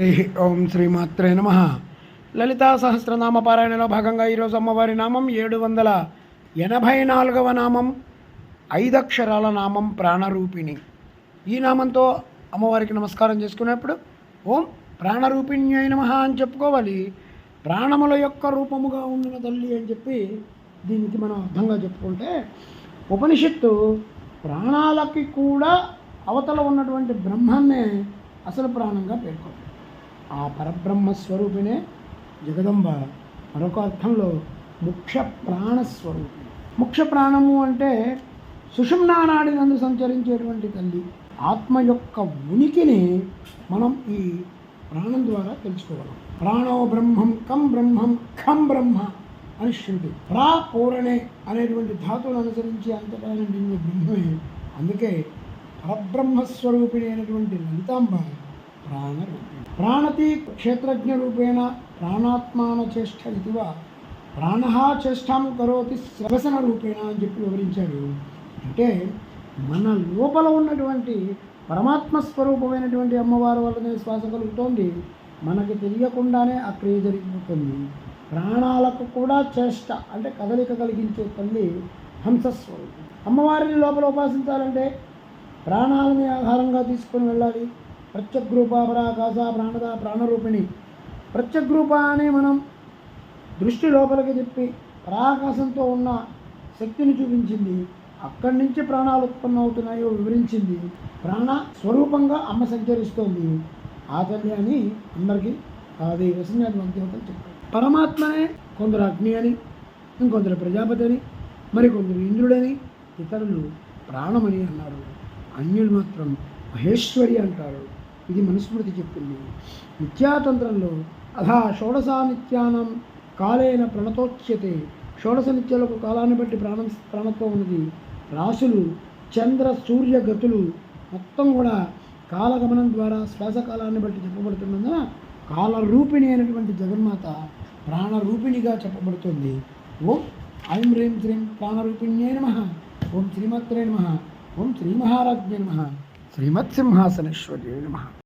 హరి ఓం శ్రీమాత్రే నమ. లలితా సహస్రనామ పారాయణలో భాగంగా ఈరోజు అమ్మవారి నామం ఏడు వందల ఎనభై నాలుగవ నామం ఐదక్షరాల నామం ప్రాణరూపిణి. ఈ నామంతో అమ్మవారికి నమస్కారం చేసుకునేప్పుడు ఓం ప్రాణరూపిణ్యై నమ అని చెప్పుకోవాలి. ప్రాణముల యొక్క రూపముగా ఉన్న తల్లి అని చెప్పి దీనికి మనం అర్థంగా చెప్పుకుంటే ఉపనిషత్తు ప్రాణాలకి కూడా అవతల ఉన్నటువంటి బ్రహ్మాన్నే అసలు ప్రాణంగా పేర్కొంది ఆ పరబ్రహ్మస్వరూపిణే జగదంబ మరొక అర్థంలో ముఖ్య ప్రాణస్వరూపిణి ముఖ్య ప్రాణము అంటే సుషుమ్నానాడి నందు సంచరించేటువంటి తల్లి. ఆత్మ యొక్క ఉనికిని మనం ఈ ప్రాణం ద్వారా తెలుసుకోగలం. ప్రాణో బ్రహ్మం కం బ్రహ్మం ఖం బ్రహ్మ అని శృతి. ప్రా పూరణే అనేటువంటి ధాతువులు అనుసరించి అంతటా బ్రహ్మే అందుకే పరబ్రహ్మస్వరూపిణి అయినటువంటి లలితాంబ ప్రాణ ప్రాణతి క్షేత్రజ్ఞ రూపేణ ప్రాణాత్మాన చేష్ట ఇదివా ప్రాణ చేష్టాం కరోతి శ్రవసన రూపేణ అని చెప్పి వివరించాడు. అంటే మన లోపల ఉన్నటువంటి పరమాత్మ స్వరూపమైనటువంటి అమ్మవారి వల్లనే శ్వాస కలుగుతోంది. మనకి తెలియకుండానే ఆ క్రియ జరిగిపోతుంది. ప్రాణాలకు కూడా చేష్ట అంటే కదలిక కలిగించే తల్లి హంసస్వరూపం అమ్మవారిని లోపల ఉపాసించాలంటే ప్రాణాలని ఆధారంగా తీసుకొని వెళ్ళాలి. ప్రత్యగ్రూప పరాకాశ ప్రాణద ప్రాణరూపిణి. ప్రత్యగ్రూప అని మనం దృష్టి లోపలికి తిప్పి పరాకాశంతో ఉన్న శక్తిని చూపించింది. అక్కడి నుంచి ప్రాణాలు ఉత్పన్నమవుతున్నాయో వివరించింది. ప్రాణ స్వరూపంగా అమ్మ సంచరిస్తోంది. ఆ తల్లి అని అందరికీ అది వసన్యాది వందేవతలు చెప్పారు. పరమాత్మనే కొందరు అగ్ని అని ఇంకొందరు ప్రజాపతి అని మరికొందరు ఇంద్రుడని ఇతరులు ప్రాణమని అన్నారు. అన్యులు మాత్రం మహేశ్వరి అంటారు. ఇది మనుస్మృతి చెప్పింది నిత్యాతంత్రంలో అధా షోడశానిత్యానం కాలేన ప్రణతోచ్యతే. షోడశ నిత్యాలకు కాలాన్ని బట్టి ప్రాణం ప్రాణత్వం ఉన్నది. రాసులు చంద్ర సూర్య గతులు మొత్తం కూడా కాలగమనం ద్వారా శ్వాసకాలాన్ని బట్టి చెప్పబడుతున్నందున కాలరూపిణి అయినటువంటి జగన్మాత ప్రాణరూపిణిగా చెప్పబడుతుంది. ఓం ఐం హ్రీం శ్రీం ప్రాణరూపిణ్యే నమ. ఓం శ్రీమత్రే నమ. ఓం శ్రీమహారాజ్ఞే నమ. శ్రీమత్సింహాసనేశ్వర్యే నమ.